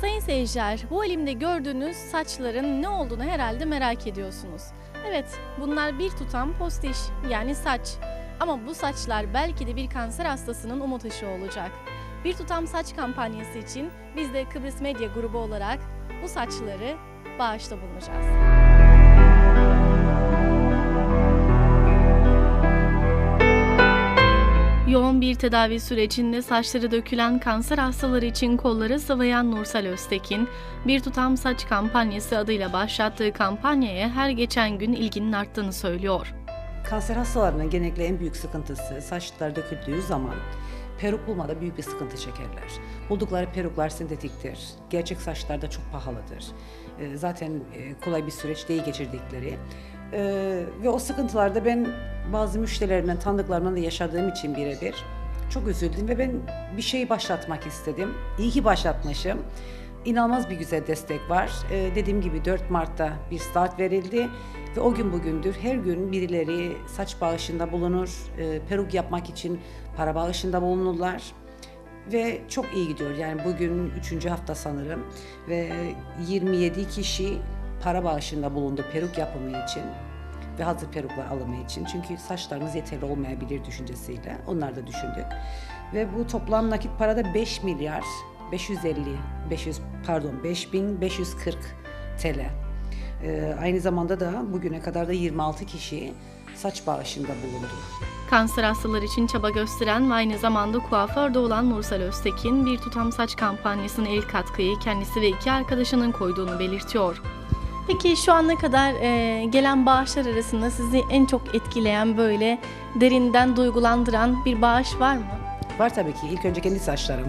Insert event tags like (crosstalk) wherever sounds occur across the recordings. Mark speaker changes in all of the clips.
Speaker 1: Sayın seyirciler, bu elimde gördüğünüz saçların ne olduğunu herhalde merak ediyorsunuz. Evet, bunlar bir tutam postiş yani saç. Ama bu saçlar belki de bir kanser hastasının umut ışığı olacak. Bir tutam saç kampanyası için biz de Kıbrıs Medya Grubu olarak bu saçları bağışta bulunacağız. Yoğun bir tedavi sürecinde saçları dökülen kanser hastaları için kolları sıvayan Nursel Öztekin, bir tutam saç kampanyası adıyla başlattığı kampanyaya her geçen gün ilginin arttığını söylüyor.
Speaker 2: Kanser hastalarının genellikle en büyük sıkıntısı saçlar döküldüğü zaman peruk bulmada büyük bir sıkıntı çekerler. Buldukları peruklar sentetiktir. Gerçek saçlar da çok pahalıdır. Ee, Zaten e, kolay bir süreç değil geçirdikleri. Ee, Ve o sıkıntılarda ben bazı müşterilerimden, tanıdıklarımdan da yaşadığım için birebir çok üzüldüm ve ben bir şey başlatmak istedim. İyi ki başlatmışım. İnanılmaz bir güzel destek var. Ee, dediğim gibi 4 Mart'ta bir start verildi ve o gün bugündür her gün birileri saç bağışında bulunur, e, peruk yapmak için para bağışında bulunurlar ve çok iyi gidiyor. Yani bugün 3. hafta sanırım ve 27 kişi para bağışında bulundu peruk yapımı için ve hazır peruklar alımı için. Çünkü saçlarımız yeterli olmayabilir düşüncesiyle. Onlar da düşündük. Ve bu toplam nakit parada 5 milyar 550 500 pardon 5540 TL. Ee, aynı zamanda da bugüne kadar da 26 kişi saç bağışında bulundu.
Speaker 1: Kanser hastaları için çaba gösteren ve aynı zamanda kuaför de olan Nursel Öztekin bir tutam saç kampanyasına ilk katkıyı kendisi ve iki arkadaşının koyduğunu belirtiyor. Peki şu ana kadar e, gelen bağışlar arasında sizi en çok etkileyen böyle derinden duygulandıran bir bağış var mı?
Speaker 2: Var tabii ki. İlk önce kendi saçlarım.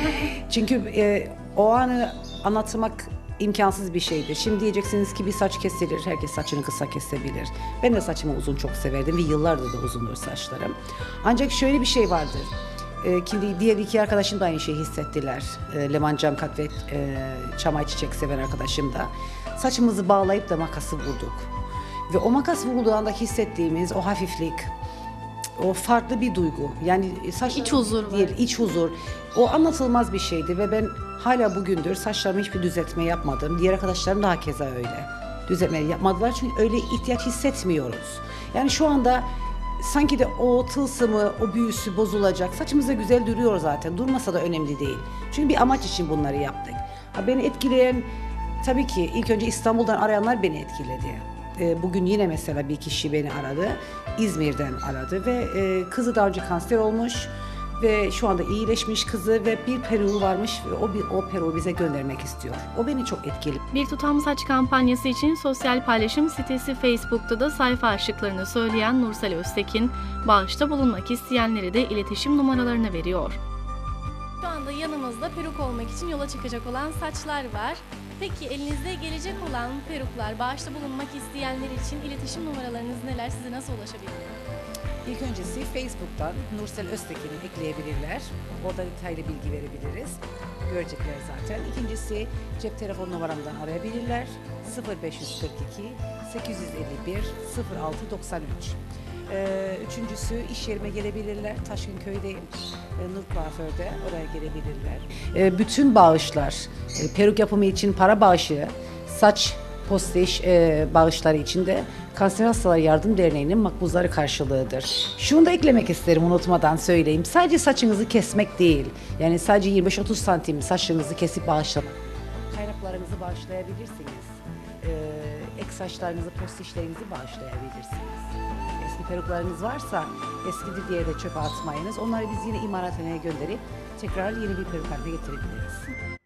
Speaker 2: (laughs) Çünkü e, o anı anlatmak imkansız bir şeydi. Şimdi diyeceksiniz ki bir saç kesilir, herkes saçını kısa kesebilir. Ben de saçımı uzun çok severdim ve yıllardır da uzundur saçlarım. Ancak şöyle bir şey vardır. E, ki diğer iki arkadaşım da aynı şeyi hissettiler. E, Leman Cankat ve e, Çamay Çiçek seven arkadaşım da. Saçımızı bağlayıp da makası vurduk. Ve o makas vurduğu anda hissettiğimiz o hafiflik, o farklı bir duygu. Yani saç
Speaker 1: İç huzur var.
Speaker 2: değil, iç huzur. O anlatılmaz bir şeydi ve ben hala bugündür saçlarımı hiçbir düzeltme yapmadım. Diğer arkadaşlarım daha keza öyle. Düzeltme yapmadılar çünkü öyle ihtiyaç hissetmiyoruz. Yani şu anda sanki de o tılsımı, o büyüsü bozulacak. Saçımız da güzel duruyor zaten. Durmasa da önemli değil. Çünkü bir amaç için bunları yaptık. Ha, beni etkileyen tabii ki ilk önce İstanbul'dan arayanlar beni etkiledi. E, Bugün yine mesela bir kişi beni aradı. İzmir'den aradı ve e, kızı daha önce kanser olmuş ve şu anda iyileşmiş kızı ve bir peruğu varmış ve o bir o peruğu bize göndermek istiyor. O beni çok etkiledi.
Speaker 1: Bir tutam saç kampanyası için sosyal paylaşım sitesi Facebook'ta da sayfa açtıklarını söyleyen Nursel Öztekin, bağışta bulunmak isteyenlere de iletişim numaralarını veriyor. Anda yanımızda peruk olmak için yola çıkacak olan saçlar var. Peki elinizde gelecek olan peruklar, bağışta bulunmak isteyenler için iletişim numaralarınız neler? Size nasıl ulaşabilirler?
Speaker 2: İlk öncesi Facebook'tan Nursel Öztekin'i ekleyebilirler. Orada detaylı bilgi verebiliriz. Görecekler zaten. İkincisi cep telefon numaramdan arayabilirler. 0542 851 0693. Ee, üçüncüsü iş yerime gelebilirler. Taşkınköy'deyim. Ee, Nur Kuaför'de. Oraya gelebilirler. Ee, bütün bağışlar, e, peruk yapımı için para bağışı, saç postiş e, bağışları için de Kanser Hastaları Yardım Derneği'nin makbuzları karşılığıdır. Şunu da eklemek isterim unutmadan söyleyeyim. Sadece saçınızı kesmek değil. Yani sadece 25-30 santim saçınızı kesip bağışlamak. Kaynaklarınızı bağışlayabilirsiniz. Ee, ek saçlarınızı, postişlerinizi bağışlayabilirsiniz. Eski peruklarınız varsa eskidir diye de çöpe atmayınız. Onları biz yine imalathaneye gönderip tekrar yeni bir peruk haline getirebiliriz.